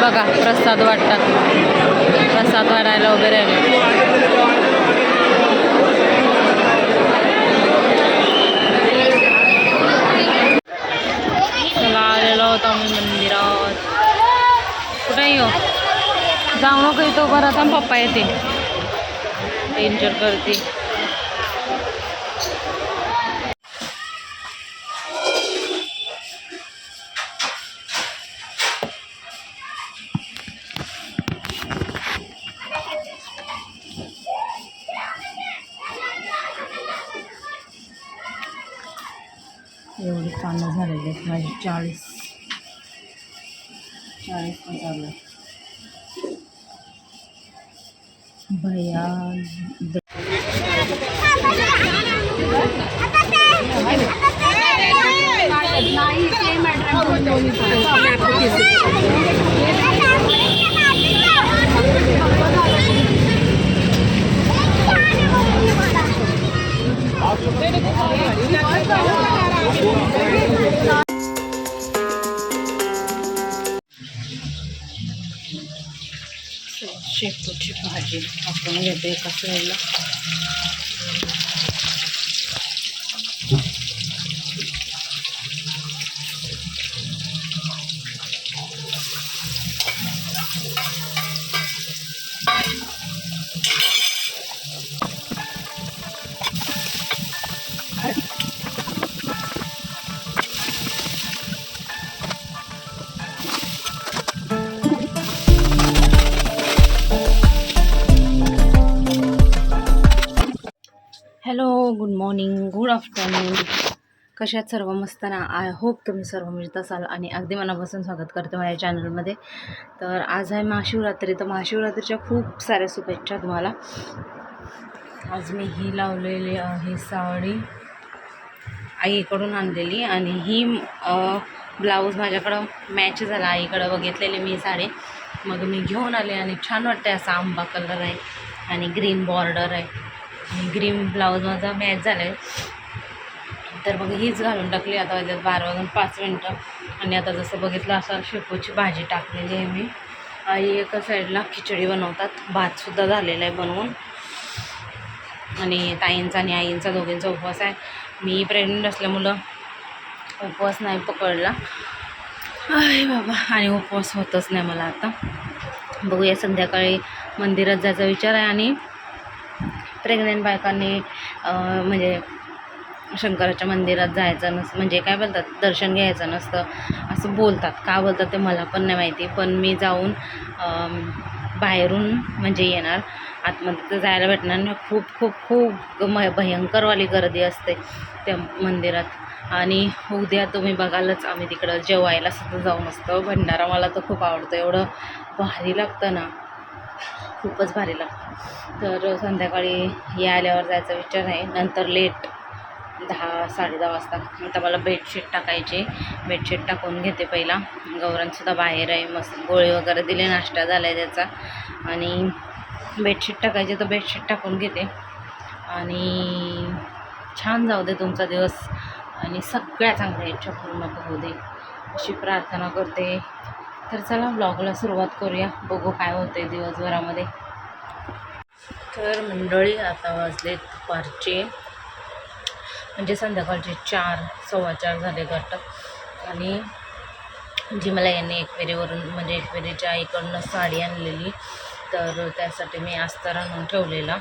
बघा प्रसाद वाटतात. प्रसाद वाढायला वगैरे आले. चला आलेलो होतो आम्ही मंदिरात. कुठे येऊ हो? जाऊ नको इथं उभं आणि पप्पा येते डेंजर करते कामं चाळीस चाळीस पण चालू नाही भैया भाजी आपण घेतो एका आफ्टरनून कशात सर्व मस्त ना? आय होप तुम्ही सर्व मजेत असाल आणि अगदी मनापासून स्वागत करते माझ्या चॅनलमध्ये तर आज आहे महाशिवरात्री. तर महाशिवरात्रीच्या खूप साऱ्या शुभेच्छा तुम्हाला. आज मी ही लावलेली आहे साडी. आईकडून आणलेली आणि ही ब्लाऊज माझ्याकडं मॅच झाला. आईकडं बघितलेली मी साडी. मग मी घेऊन आले आणि छान वाटते असा आंबा कलर आहे आणि ग्रीन बॉर्डर आहे. आणि ग्रीन ब्लाऊज माझा मॅच झाला आहे तर मग हीच घालून टाकली आता वाजल्यात बारा वाजून पाच मिनटं. आणि आता जसं बघितलं असं शेपूची भाजी टाकलेली आहे मी. आई एका साईडला खिचडी बनवतात. भातसुद्धा झालेला आहे बनवून. आणि ताईंचा आणि आईंचा दोघींचा उपवास आहे. मी प्रेग्नेंट असल्यामुळं उपवास नाही पकडला. अरे बाबा आणि उपवास होतच नाही मला आता. बघूया संध्याकाळी मंदिरात जायचा विचार आहे आणि प्रेग्नेंट बायकांनी म्हणजे शंकराच्या मंदिरात जायचं नस म्हणजे काय बोलतात दर्शन घ्यायचं नसतं. असं बोलतात. का बोलतात ते मला पण नाही माहिती. पण मी जाऊन बाहेरून म्हणजे येणार. आतमध्ये तर जायला भेटणार नाही. खूप खूप खूप म भयंकरवाली गर्दी असते त्या मंदिरात. आणि उद्या तुम्ही बघालच आम्ही तिकडं. जेवायला सुद्धा जाऊन असतो. भंडारा मला तर खूप आवडतं. एवढं भारी लागतं ना. खूपच भारी लागतं. तर संध्याकाळी या आल्यावर जायचा विचार आहे. नंतर लेट दहा साडे दहा वाजता. आता मला बेडशीट टाकायचे. बेडशीट टाकून घेते पहिला. गौरांसुद्धा बाहेर आहे. मस्त गोळी वगैरे दिले नाश्ता झाला आहे त्याचा. आणि बेडशीट टाकायचे तर बेडशीट टाकून घेते. आणि छान जाऊ दे तुमचा दिवस. आणि सगळ्या चांगल्या इच्छा पूर्ण होऊ दे. अशी प्रार्थना करते. तर चला ब्लॉगला सुरुवात करूया. बघू काय होते दिवसभरामध्ये. तर मंडळी आता वाजले दुपारचे. म्हणजे संध्याकाळचे चार सव्वा चार झाले गट आणि जी मला यांनी एकवेरीवरून म्हणजे एकवेरीच्या आईकडनं साडी आणलेली तर त्यासाठी मी अस्तर आणून ठेवलेला.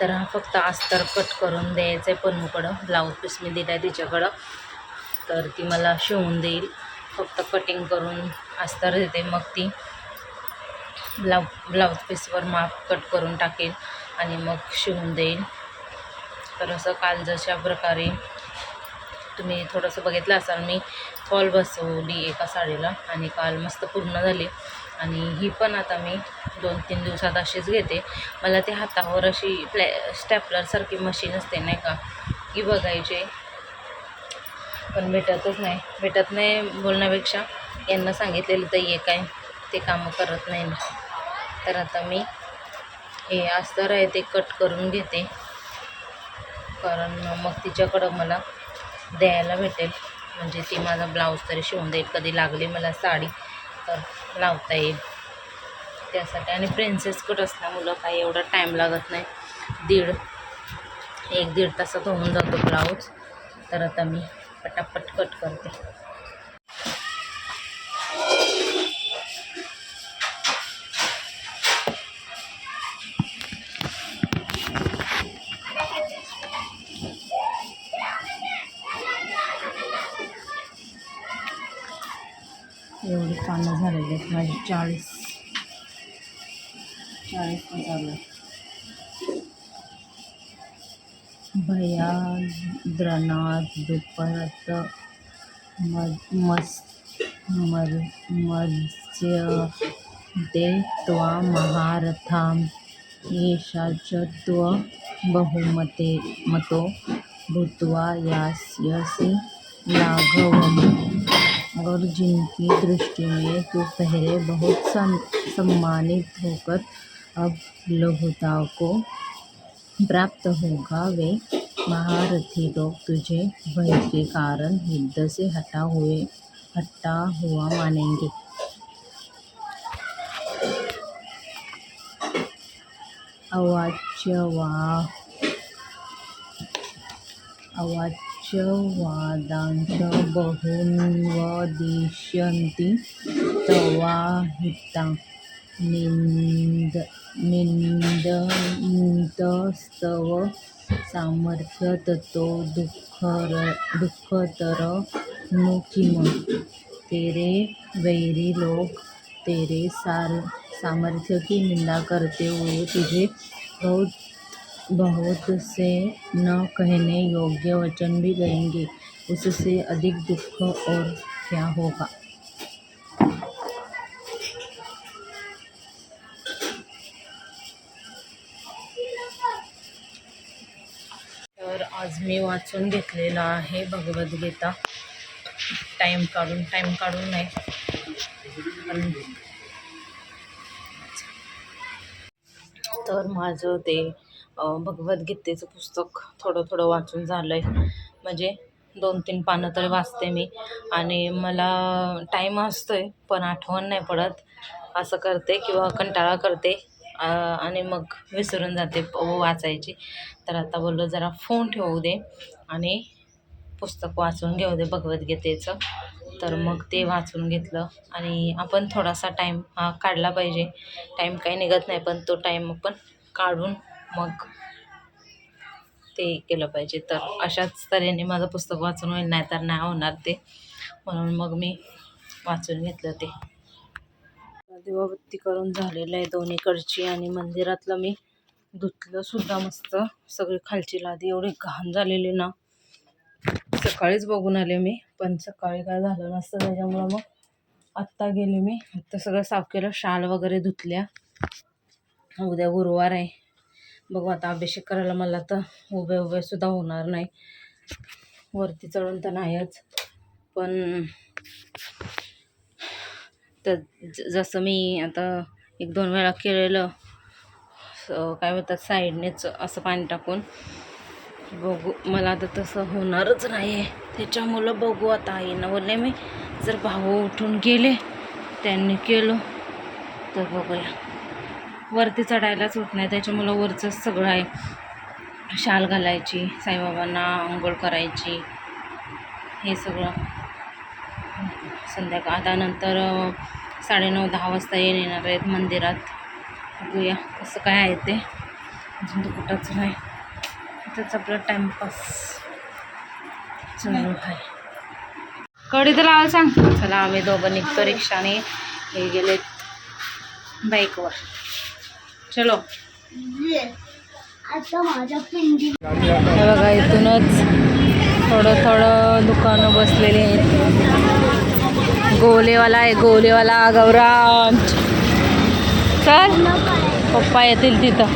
तर हा फक्त अस्तर कट करून द्यायचं आहे पन्नूकडं. ब्लाऊज पीस मी दिला आहे तिच्याकडं. तर ती मला शिवून देईल. फक्त कटिंग करून अस्तर देते मग ती ब्लाउ ब्लाऊज पीसवर माप कट करून टाकेल आणि मग शिवून देईल. तर असं काल जशा प्रकारे तुम्ही थोडंसं बघितलं असाल मी फॉल बसवली एका साडीला आणि काल मस्त पूर्ण झाली. आणि ही पण आता मी दोन तीन दिवसात अशीच घेते. मला ते हातावर अशी प्लॅ स्टॅपलरसारखी मशीन असते नाही का की बघायचे. पण भेटतच नाही. भेटत नाही बोलण्यापेक्षा यांना सांगितलेलं तर ये काय ते कामं करत नाही. तर आता मी हे अस्तर आहे ते कट करून घेते. कारण मग तिच्याकडं मला द्यायला भेटेल. म्हणजे ती माझा ब्लाऊज तरी शिवून देईल. कधी लागली मला साडी तर लावता येईल. त्यासाठी. आणि प्रिन्सेस कट असल्यामुळं काही एवढा टाईम लागत नाही. दीड एक दीड तासात होऊन जातो ब्लाऊज. तर आता मी पटापट कट करते. एवढी पानं झालेली आहेत. माझी चाळीस. चाळीस पण चालू भया द्रनाथ दुपरत मज मस्त मर मत्स्य ते त्वा महारथाम येषाच बहुमते मतो भूत्वा यास्यसि लाघवम् और जिनकी दृष्टि में तू पहले बहुत सम, सम्मानित होकर अब लघुता को प्राप्त होगा वे महारथी लोग तुझे भय के कारण युद्ध से हटा हुए हटा हुआ मानेंगे। अवाच्य वा अवाच्यवादांच बहुन्वदिष्यन्ति तवा हिता निंद निंदन्तस्तव सामर्थ्य ततो दुःखर दुःखतर नु किम? तेरे वैरी लोक तेरे सार सामर्थ्य की निंदा करते हुए तुझे बहुत बहुत से न कहने योग्य वचन भी कहेंगे उससे अधिक दुख और क्या होगा? तर आज मी वाचून घेतलेला आहे भगवद्गीता टाईम काढून टाईम काढून नाही तर माझं ते भगवद्गीतेचं पुस्तक थोडं थोडं वाचून झालं आहे म्हणजे दोन तीन पानं तरी वाचते मी. आणि मला टाईम असतो आहे पण आठवण नाही पडत. असं करते किंवा कंटाळा करते. आणि मग विसरून जाते वाचायची. तर आता बोललो जरा फोन ठेवू दे आणि पुस्तक वाचून घेऊ दे भगवद्गीतेचं. तर मग ते वाचून घेतलं. आणि आपण थोडासा टाईम हा काढला पाहिजे. टाईम काही निघत नाही पण तो टाईम आपण काढून मग ते केलं पाहिजे. तर अशाच तऱ्हेने माझं पुस्तक वाचून होईल नाही तर नाही होणार ते. म्हणून मग मी वाचून घेतलं ते. दिवाबत्ती करून झालेलं आहे दोन्हीकडची आणि मंदिरातलं मी धुतलं सुद्धा मस्त. सगळी खालची लादी एवढी घाण झालेली ना. सकाळीच बघून आले मी पण सकाळी काय झालं नसतं त्याच्यामुळं मग आत्ता गेले मी. आत्ता सगळं साफ केलं शाल वगैरे धुतल्या. उद्या गुरुवार आहे. बघू आता अभिषेक करायला मला तर उभे उभे सुद्धा होणार नाही. वरती चढून तर नाहीच. पण तर ज- जसं मी आता एक दोन वेळा केलेलं स- काय म्हणतात साईडनेच असं पाणी टाकून. बघू मला आता तसं होणारच नाही आहे त्याच्यामुळं बघू आता आईनं बोलले मी जर भाऊ उठून गेले त्यांनी केलं तर बघूया. वरती चढायलाच होत नाही. त्याच्यामुळं वरचंच सगळं आहे. शाल घालायची साईबाबांना आंघोळ करायची. हे सगळं. संध्याकाळ आता नंतर साडेनऊ दहा वाजता येऊन येणार आहेत मंदिरात. बघूया कसं काय आहे ते. अजून तर कुठंच नाही. त्याचं आपलं टाईमपास चालू आहे. कडी तर लावायला सांग. चला आम्ही दोघं निघतो रिक्षाने. हे गेलेत बाईकवर. चलो. हे बघा इथूनच थोडं थोडं दुकानं बसलेली आहेत. गोलेवाला आहे गोलेवाला गौरांच चल पप्पा येतील तिथं.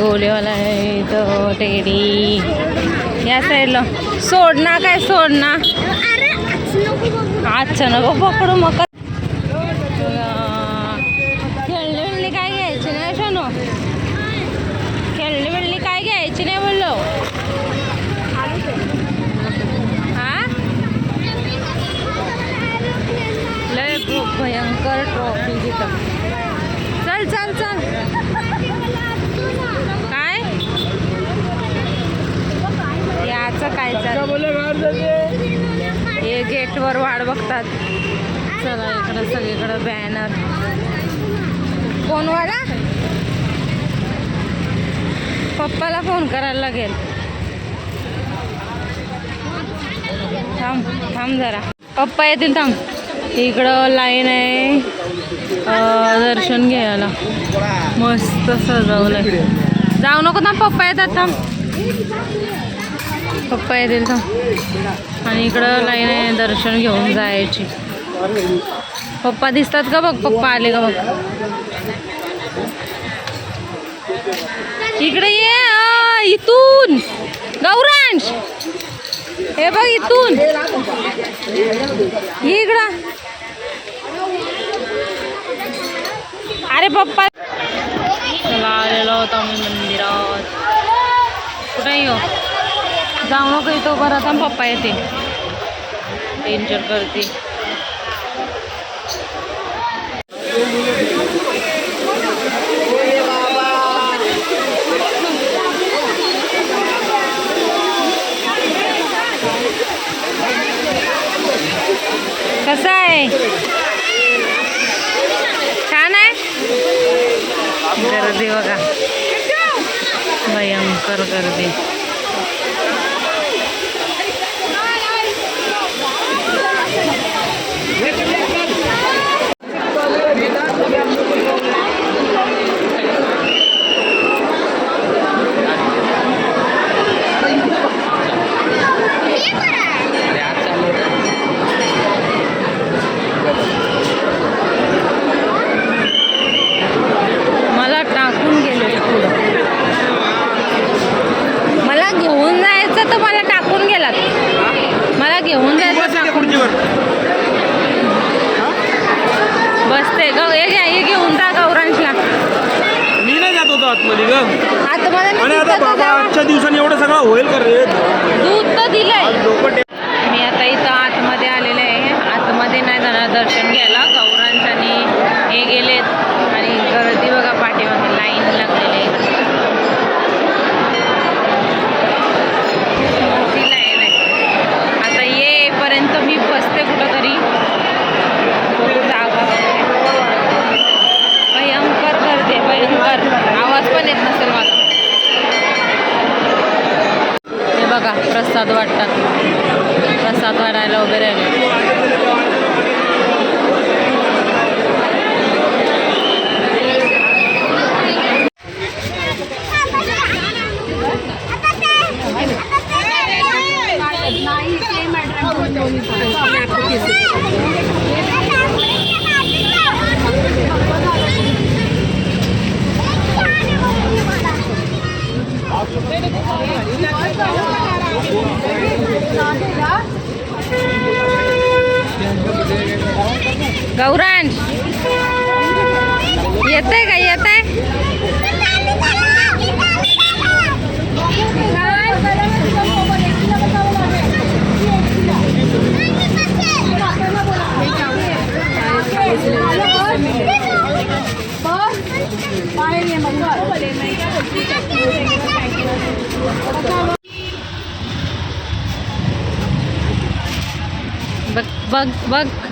गोलेवाला आहे इथं टेडी. या साईडला सोड ना काय सोड ना. अरे नको बघू. अच्छा नको पकडू मग खेळणी बिळणी काय घ्यायची नाही शोनो खेळणी बिळणी काय घ्यायची नाही बोललो हा ट्रॉफी तिथं चल चल चल काय याचं काय चाल हे गेटवर बघतात. चला इकडं सगळीकडं बॅनर फोनवाला पप्पाला फोन करायला लागेल. थांब थांब जरा. पप्पा येतील थांब. इकडं लाईन आहे. दर्शन घ्यायला. मस्त सजवलं जाऊ नको ना पप्पा येतात थांब. पप्पा येतील तर. आणि इकडं लाईन आहे दर्शन घेऊन जायची. पप्पा दिसतात का बघ? पप्पा आले का बघ? इकडे ये इथून. गौरांश. हे बघ इथून. इकडं. अरे पप्पा. चला आलेलो होता मी मंदिरात. कुठे येऊ जाऊ नको इथं बरं आता पप्पा येते. टेन्शन करते. कसं आहे? छान आहे? गर्दी बघा. भयंकर गर्दी मला टाकून गेले पुढं मला घेऊन जायचं तर मला टाकून गेलात मला घेऊन जायचं टाकून बसते ग हे घ्या हे घेऊन जा गौरांशला मी नाही जात होतो आतमध्ये ग आता मला आणि नाही आता दिसत बाबा होतं. आजच्या दिवसांनी एवढं सगळं होईल का रे दूध तर दिलंय डोकं टे- मी आता इथं आतमध्ये आलेले आहे आतमध्ये नाही जाणार दर्शन घ्यायला गौरांश आणि हे गेलेत आणि गर्दी बघा पाठीमागे लाईन लागलेली आहे मोठी लाईन आहे आता येईपर्यंत मी बसते कुठंतरी बघू जागा बघते भयंकर गर्दी आहे भयंकर आवाज पण येत नसेल माझा हे बघा प्रसाद वाटतात प्रसाद वाढायला वगैरे आले गौरांश येत आहे का येत आहे बघ बघ बघ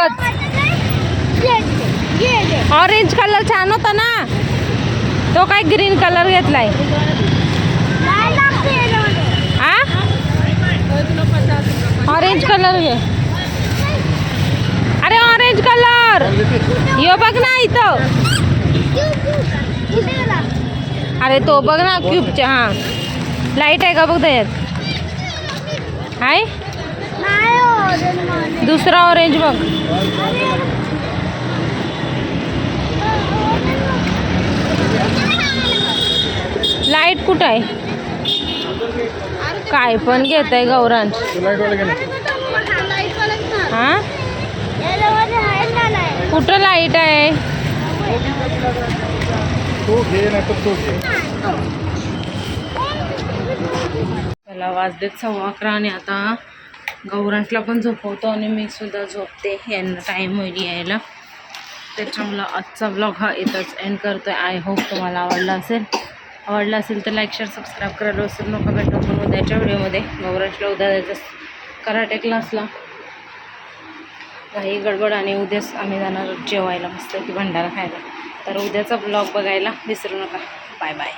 एकच ऑरेंज कलर छान होता ना? तो काय ग्रीन कलर घेतलाय? ऑरेंज कलर घे. अरे ऑरेंज कलर यो बघ ना इथं. अरे तो बघ ना क्यूबच्या हा. लाईट आहे का बघ त्याच्यात? आहे दुसरा ऑरेंज बघ. लाइट कुठं आहे? काय पण घेत आहे गौरांश हा? कुठं लाइट आहे? तो घे नाही तर तो घे. त्याला वाजलेत सव्वा अकरा आणि आता गौरांशला पण झोपवतो आणि मी सुद्धा झोपते. यांना टाईम होईल यायला. त्याच्यामुळं आजचा ब्लॉग हा इथंच एंड करतो आहे आय होप तुम्हाला आवडला असेल. आवडला असेल तर लाईक शेअर सबस्क्राईब करायला असेल नका भेटतो पण उद्याच्या व्हिडिओमध्ये गौरांशला उद्या जायचं कराटे क्लासला काही गडबड आणि उद्याच आम्ही जाणार जेवायला. मस्त की भंडारा खायला. तर उद्याचा ब्लॉग बघायला विसरू नका. Bye bye